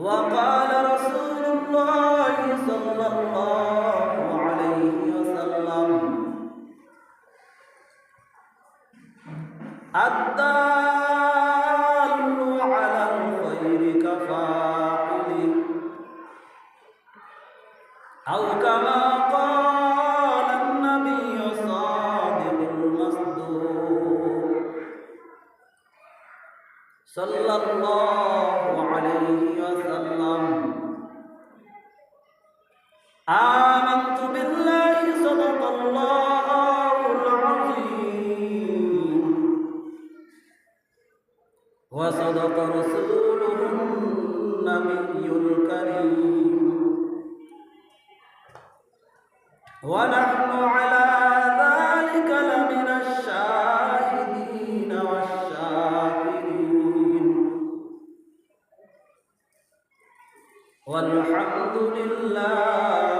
وقال رسول الله صلى الله الدال على الخير كفاعله. أو كما قال النبي صادق المصدوق. صلى الله عليه وسلم. آمنت وصدق رسوله النبي الكريم. ونحن على ذلك لمن الشاهدين والشاكرين. والحمد لله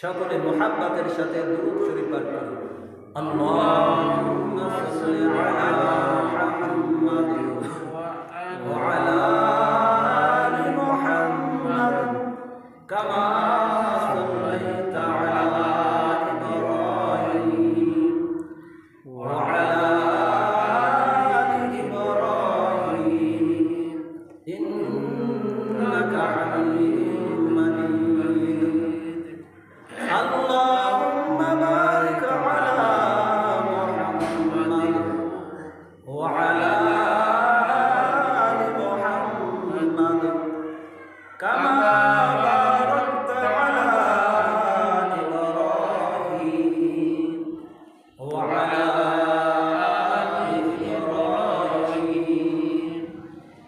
সকলে মোহাব্বতের সাথে দুরূদ শরীফ পাঠ করুন আল্লাহুম্মা সাল্লি আলা মুহাম্মাদ ওয়া আলা আলি মুহাম্মাদ কামা সাল্লাইতা আলা ইব্রাহিম ওয়া আলা আলি ইব্রাহিম ইন্নাকা وعلى آل إبراهيم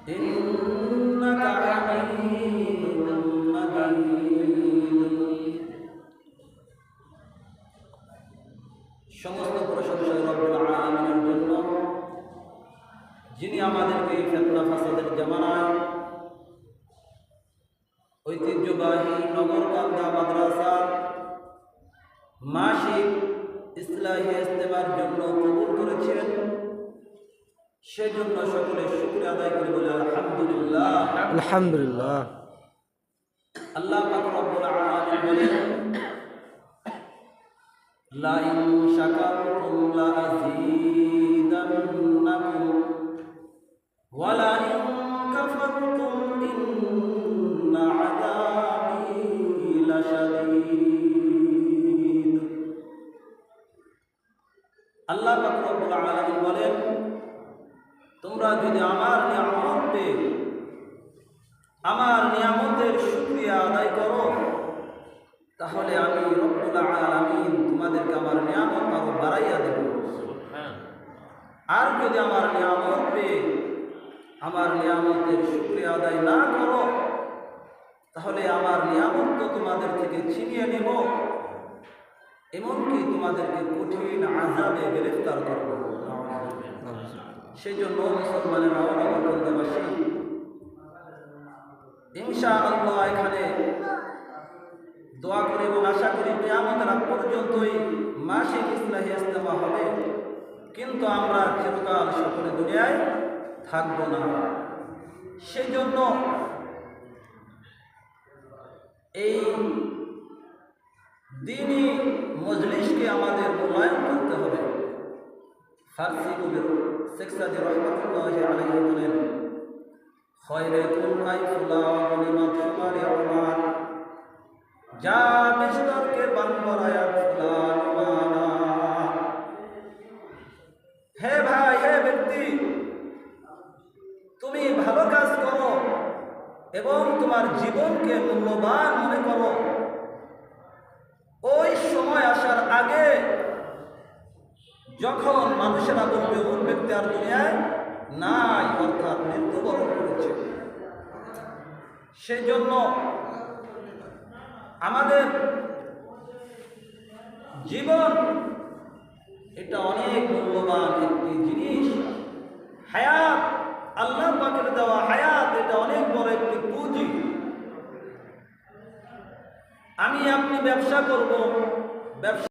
إنك حميد مجيد সমস্ত প্রশংসা রব্বুল আলামিনের জন্য যিনি আমাদেরকে এই ফেতনা ফাসাদের জামানায় ঐতিহ্যবাহী নগরকান্দা মাদ্রাসার মাসিক ইসলাহী ইস্তেমার জন্য কবুল করেছেন। সেজন্য সকলে শুক্রিয়া আদায় করে বলে আলহামদুলিল্লাহ। আলহামদুলিল্লাহ। আল্লাহ পাক রব্বুল আলামিন বলেন লাইন শাকারতুম লাযীদান্নাকুম ওয়া লাইন কাফারতুম ইন্না আযাবি লাশাদীদ। আল্লাহ রব্বুল আলামিন বলেন তোমরা যদি আমার নিয়ামত পেয়ে আমার নিয়ামতের শুকরিয়া আদায় করো তাহলে আমি রব্বুল আলামিন তোমাদেরকে আমার নিয়ামত আরও বাড়াইয়া দেব। আর যদি আমার নিয়ামত পেয়ে আমার নিয়ামতের শুকরিয়া আদায় না করো তাহলে আমার নিয়ামত তো তোমাদের থেকে ছিনিয়ে নেব এমনকি তোমাদেরকে আজাবে গ্রেফতার করব। সেই জন্য মুসলমানের অবগতবাসী ইনশা আল্লাহ এখানে দোয়া করি এবং আশা করি কেয়ামতের পর্যন্তই মাসিক ইসলাহী ইস্তেমা হবে। কিন্তু আমরা চিরকাল সকলে দুনিয়ায় থাকব না। সেই জন্য এই দিনই মজলিসকে আমাদের মূল্যায়ন করতে হবে। ফার্সি কবি শেখ সাদি রহমতুল্লাহ আলাইহি বলেন ভাই ব্যক্তি, তুমি ভালো কাজ করো এবং তোমার জীবনকে মূল্যবান মনে করো। যখন মানুষেরা বলবে ওর ব্যক্তি আর দুনিয়ায় নাই, অর্থাৎ মৃত্যুবরণ করেছে সেই জন্য আমাদের জীবন এটা অনেক মূল্যবান একটি জিনিস। হায়াত, আল্লাহ পাকের দেওয়া হায়াত, এটা অনেক বড় একটি পুঁজি। আমি আপনি ব্যবসা করব, ব্যবসা